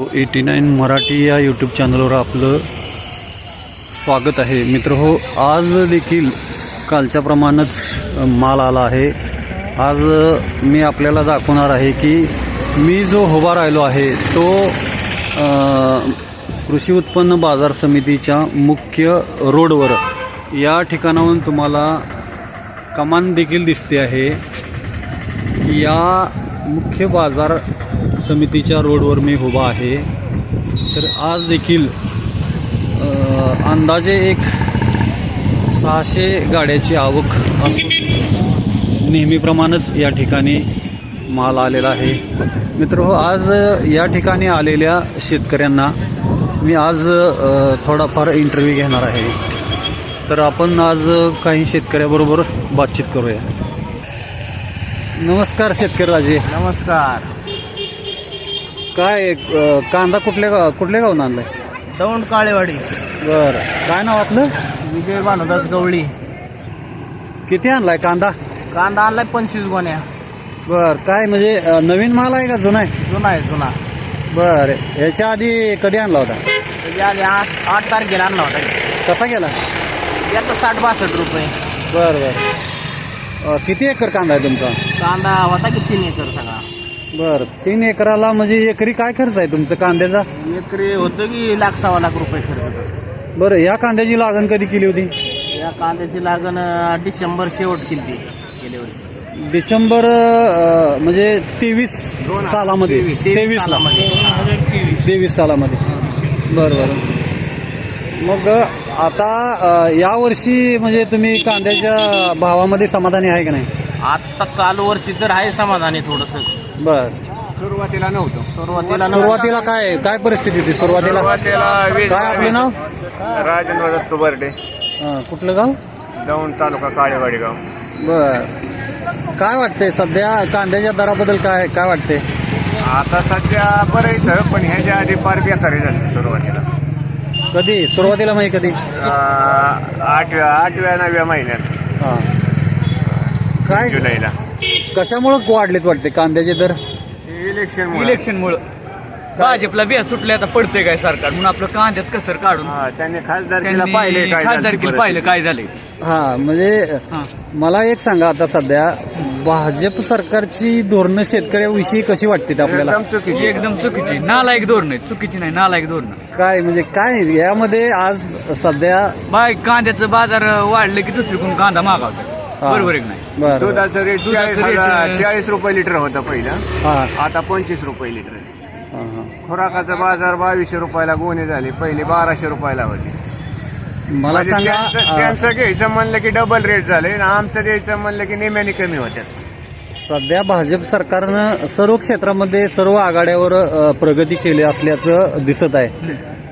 हो, eighty nine Marathi या YouTube चॅनलवर आपलं स्वागत आहे. मित्र हो आज देखील कालच्याप्रमाणेच प्रमाणच माल आला आहे. आज मी आपल्याला दाखवणार आहे की मी जो उभा राहिलो आहे तो कृषी उत्पन्न बाजार समितीच्या मुख्य रोडवर. या ठिकाणाहून तुम्हाला कमान देखील दिसते आहे. या मुख्य बाजार समितीच्या रोडवर मी उभा आहे. तर आज देखील अंदाजे एक सहाशे गाड्याची आवक असून नेहमीप्रमाणेच या ठिकाणी माल आलेला आहे. मित्र हो आज या ठिकाणी आलेल्या शेतकऱ्यांना मी आज थोडाफार इंटरव्ह्यू घेणार आहे. तर आपण आज काही शेतकऱ्याबरोबर बातचीत करूया. नमस्कार शेतकरी राजे नमस्कार. काय अ, कांदा कुठल्या गाव कुठल्या गावून आणलाय? दौंड काळेवाडी. बरं. काय नाव आपलं? विजय भानुदास गवळी. किती आणलाय कांदा? कांदा आणलाय पंचवीस गोण्या. बर. काय म्हणजे अ, नवीन माल आहे का जुना आहे? जुना आहे जुना. बर. याच्या आधी कधी आणला होता? आधी आठ आठ तारखेला आणला होता. कसा गेला? साठ बासष्ट रुपये. बर बर. अ, किती एकर कांदा आहे तुमचा? कांदा होता की तीन एकर सगळा. बर तीन एकराला म्हणजे एकरी काय खर्च आहे तुमचं कांद्याचा? एकरी होतं की लाख सव्वा लाख रुपये खर्च तसं बरं या कांद्याची लागण कधी केली होती? या कांद्याची लागण अं, डिसेंबर शेवट केली ती गेल्या वर्षी. डिसेंबर अ, म्हणजे तेवीस सालामध्ये. तेवीस सालामध्ये. तेवीस सालामध्ये. बरं बरं. मग आता यावर्षी म्हणजे तुम्ही कांद्याच्या भावामध्ये समाधानी आहे का नाही? आता चालू वर्षी तर आहे समाधानी थोडस. बर. सुरुवातीला नव्हतं. सुरुवातीला सुरुवातीला काय काय परिस्थिती होती? सुरुवातीला काय आपलं नाव? राजेंद्र दत्त बर्डे. कुठलं गाव? दौंड तालुका काळेवाडी गाव. बर. काय वाटतंय सध्या? कांद्याच्या दराबद्दल काय काय वाटतंय? आता सध्या बरेच पण ह्याच्या आधी फार बेकारी झाली सुरुवातीला. कधी? सुरुवातीला माहिती कधी? अं, आठव्या आठव्या नवव्या महिन्यात. हां. काय? जुलैला. कशामुळं वाढलेत वाटते कांद्याचे दर? इलेक्शन इलेक्शनमुळं. भाजपला बिया सुटले आता पडतंय काय सरकार? म्हणून आपलं कांद्यात कसर काढून त्यांनी खासदारकीला त्यांनी पाहिले काय झालं ती खासदारकीला पाहिलं काय झालंय. हा म्हणजे हा. मला एक सांगा आता सध्या भाजप सरकारची धोरणं शेतकऱ्याविषयी कशी वाटतात आपल्याला? एकदम चुकीची. एकदम चुकीची. नालायक धोरण आहे चुकीची नाही नालायक धोरण. काय म्हणजे काय यामध्ये आज सध्या बाय कांद्याचं बाजार वाढलं की दुसरीकडून कांदा मागावतात हा. बरोबर आहे की नाही? बरं. दुधाचं रेट दुधाचं चाळीस rate, हजार अं, चाळीस रुपये लिटर होतं पहिलं. हा. आता पंचवीस रुपये लिटर आहे. हा, हा. खुराकाचा बाजार बावीसशे रुपयाला गोणी झाली. पहिली बाराशे रुपयाला होती. मला म्हणजे सांगा त्यांचं अं, त्यांचं घ्यायचं म्हणलं की डबल रेट झाले आणि आमचं द्यायचं म्हणलं की निम्याने कमी होत्यात. सध्या भाजप सरकारनं सर्व क्षेत्रामध्ये सर्व आघाड्यावर अ, प्रगती केली असल्याचं दिसत आहे.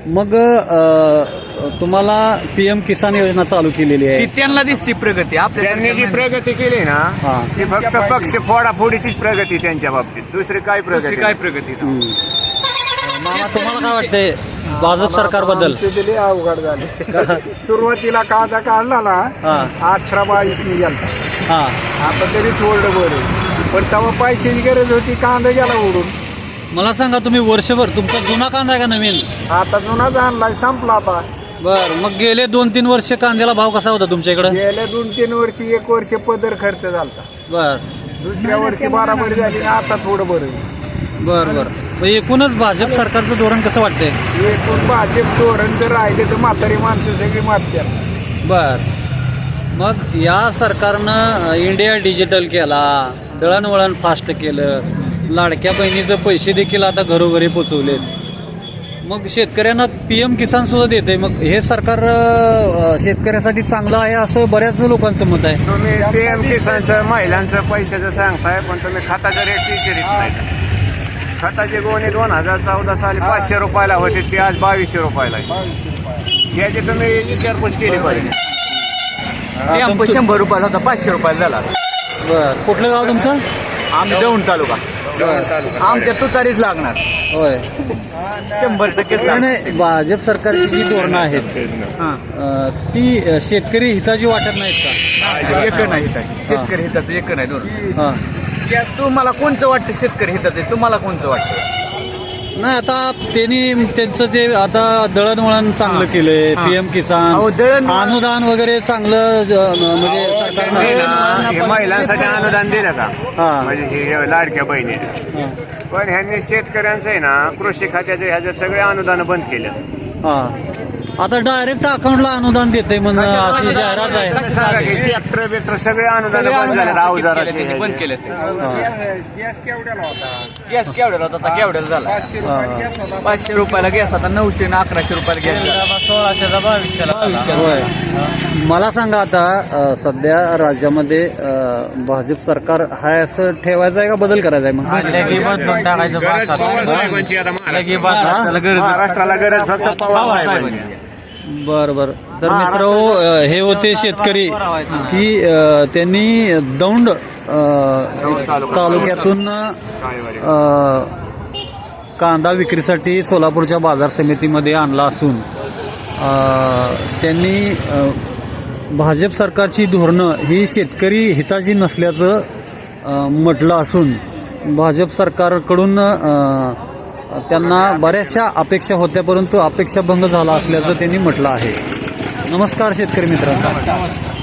मग अ, तुम्हाला पीएम किसान योजना चालू केलेली ती आहे त्यांना दिसती प्रगती आपल्या त्यांनी जी प्रगती केली ना हा. ती फक्त पक्ष फोडाफोडीचीच प्रगती त्यांच्या बाबतीत. दुसरी काय दुसरी प्रगती? काय. प्रगती? नाही. हम्म. मामा तुम्हाला काय वाटतंय भाजप सरकारबद्दल दिली अवघड झाली. सुरुवातीला कांदा काढला ना हा. अठरा बावीस निघाला हा. आता तरी थोडं बरं. पण तेव्हा पैशाची गरज होती कांदा गेला उडून. मला सांगा तुम्ही वर्षभर तुमचा जुना कांदा आहे का नवीन? आता जुनाच आणलाय संपला आता. बर मग गेले दोन तीन वर्ष कांद्याला भाव कसा होता तुमच्या इकडं? गेल्या दोन तीन वर्षी एक वर्ष पदर खर्च झाला बर. दुसऱ्या वर्षी बाराबरी झाली ना आता थोडं बरं बर बर. मग एकूणच भाजप सरकारचं धोरण कसं वाटतंय? एकूण भाजप धोरण जर राहिले तर म्हातारी माणसं सगळी मारतात बर. मग या सरकारनं अ, इंडिया डिजिटल केला दळणवळण फास्ट केलं लाडक्या बहिणीचं पैसे देखील आता घरोघरी पोचवलेत मग शेतकऱ्यांना पी एम किसान सुद्धा देते मग हे सरकार अ, शेतकऱ्यासाठी चांगलं आहे असं बऱ्याच लोकांचं मत आहे. तुम्ही पीएम किसानचं महिलांचं पैशाचं सांगताय पण तुम्ही खताचा रेट विचारित नाही. खताची गोणी दोन हजार चौदा साली पाचशे रुपयाला होती ती आज बावीसशे रुपयाला आहे. याची तुम्ही विचारपूस केली पाहिजे. ते आमचं शंभर रुपयाला होता पाचशे रुपयाला झाला. बर कुठलं गाव तुमचं? आम्ही दौंड तालुका. आमच्या तुतारीच लागणार. होय. शंभर टक्केच नाही, लागणार. नाही भाजप सरकारची जी धोरणं आहेत हा. अ, ती शेतकरी हिताची वाटत नाहीत का? एक नाही. शेतकरी हिताचं एक नाही धोरण. हा. तुम्हाला कोणचं वाटतं शेतकरी हिताचं? तुम्हाला कोणचं वाटतं? नाही आता त्यांनी त्यांचं ते आता दळणवळण चांगलं केलंय पीएम किसान दळणवळण- अनुदान वगैरे चांगलं ज- म्हणजे सरकारनं ना, हे महिलांसाठी अनुदान दिलं का हा. म्हणजे हे लाडक्या बहिणीने पण ह्यांनी शेतकऱ्यांचं आहे ना कृषी खात्याचे ह्याचे सगळे अनुदान बंद केलं. हा. आता डायरेक्ट अकाउंटला अनुदान देते म्हणून अशी जाहिरात आहे. ट्रॅक्टर बिक्टर सगळे अनुदान बंद झाले अनुदान अवजाराचे केले त्यांनी, बंद ह्याचे. केले ते गॅस- केवढ्याला होता? गॅस केवढ्याला होता आता केवढ्याला झाला? पाचशे रुपयाला गॅस होता. पाचशे रुपयाला गॅस आता नऊशे ना अकराशे रुपयाला गॅस झाला. सोळाशेचा बावीसशेला होय. मला सांगा आता अ, सध्या राज्यामध्ये अ, भाजप सरकार हाय असं ठेवायचं आहे का बदल करायचा आहे मग बदलून टाकायचं गरज पवार. साहेबांची आता महाराष्ट्राला. गरज फक्त पवार साहेबांची. बर बर. तर मित्र हे होते शेतकरी की अ, त्यांनी दौंड अ, तालुक्यातून अ, कांदा विक्रीसाठी सोलापूरच्या बाजार समितीमध्ये आणला असून अ, त्यांनी अ, भाजप सरकारची धोरणं ही शेतकरी हिताची नसल्याचं अ, म्हटलं असून भाजप सरकारकडून अ, त्यांना बऱ्याचशा अपेक्षा होत्या परंतु अपेक्षा भंग झाला असल्याचं त्यांनी म्हटलं आहे. नमस्कार शेतकरी मित्रांनो.